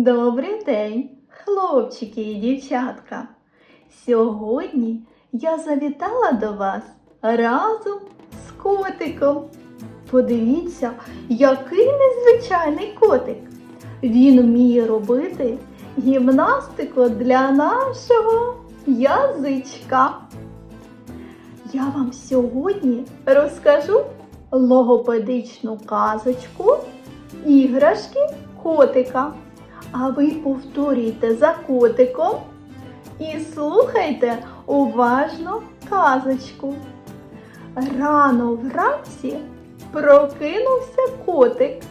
Добрий день, хлопчики і дівчатка. Сьогодні я завітала до вас разом з котиком. Подивіться, який незвичайний котик. Він вміє робити гімнастику для нашого язичка. Я вам сьогодні розкажу логопедичну казочку іграшки котика. А ви повторюйте за котиком і слухайте уважно казочку. Рано вранці прокинувся котик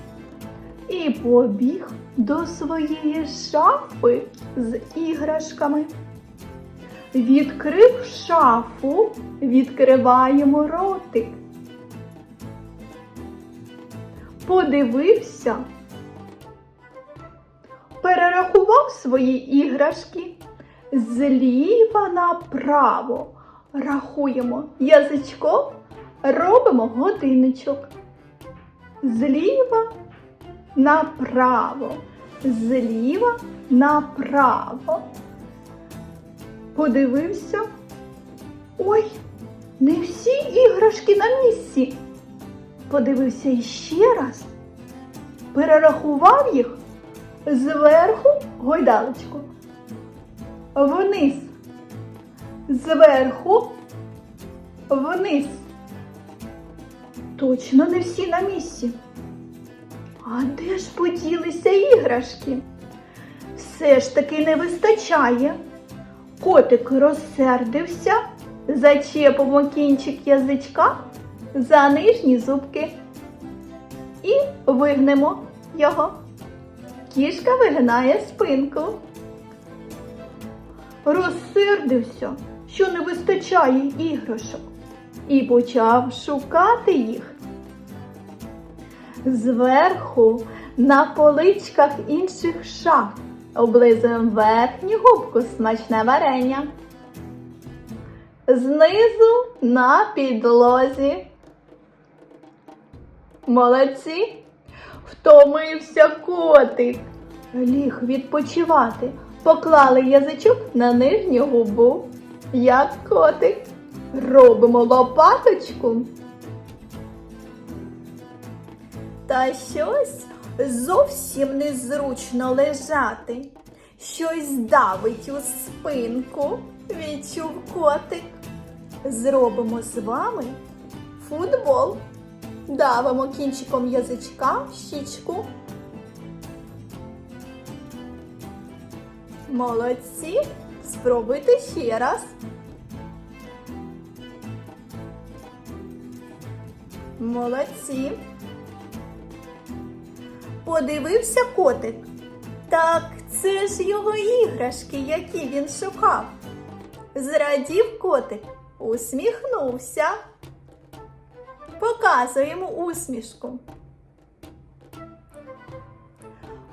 і побіг до своєї шафи з іграшками. Відкрив шафу, відкриваємо ротик. Подивився, перерахував свої іграшки зліва направо. Рахуємо язичком, робимо годинничок. Зліва направо, зліва направо. Подивився. Ой, не всі іграшки на місці. Подивився іще раз, перерахував їх зверху гойдалочку, вниз, зверху, вниз. Точно не всі на місці. А де ж поділися іграшки? Все ж таки не вистачає. Котик розсердився, зачепимо кінчик язичка за нижні зубки і вигнемо його. Кішка вигинає спинку. Розсердився, що не вистачає іграшок, і почав шукати їх. Зверху на поличках інших шаф облизуємо верхню губку смачне варення. Знизу на підлозі. Молодці. Втомився котик. Ліг відпочивати. Поклали язичок на нижню губу. Як котик. Робимо лопаточку. Та щось зовсім незручно лежати. Щось давить у спинку, відчув котик. Зробимо з вами футбол. Давимо кінчиком язичка в щічку. Молодці. Спробуйте ще раз. Молодці. Подивився котик. Так, це ж його іграшки, які він шукав. Зрадів котик, усміхнувся. Показуємо усмішку.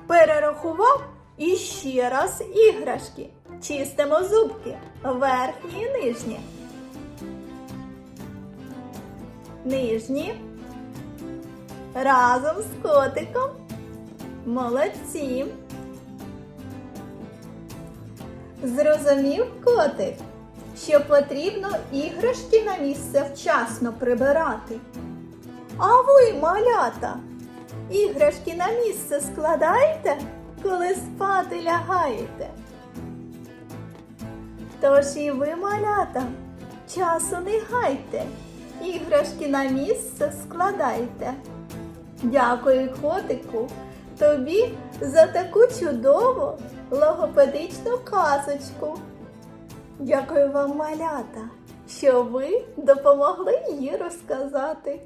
Перерахував і ще раз іграшки. Чистимо зубки, верхні і нижні. Нижні. Разом з котиком. Молодці. Зрозумів котик, що потрібно іграшки на місце вчасно прибирати. А ви, малята, іграшки на місце складаєте, коли спати лягаєте. Тож і ви, малята, часу не гайте, іграшки на місце складайте. Дякую, котику, тобі за таку чудову логопедичну казочку. Дякую вам, малята, що ви допомогли її розказати.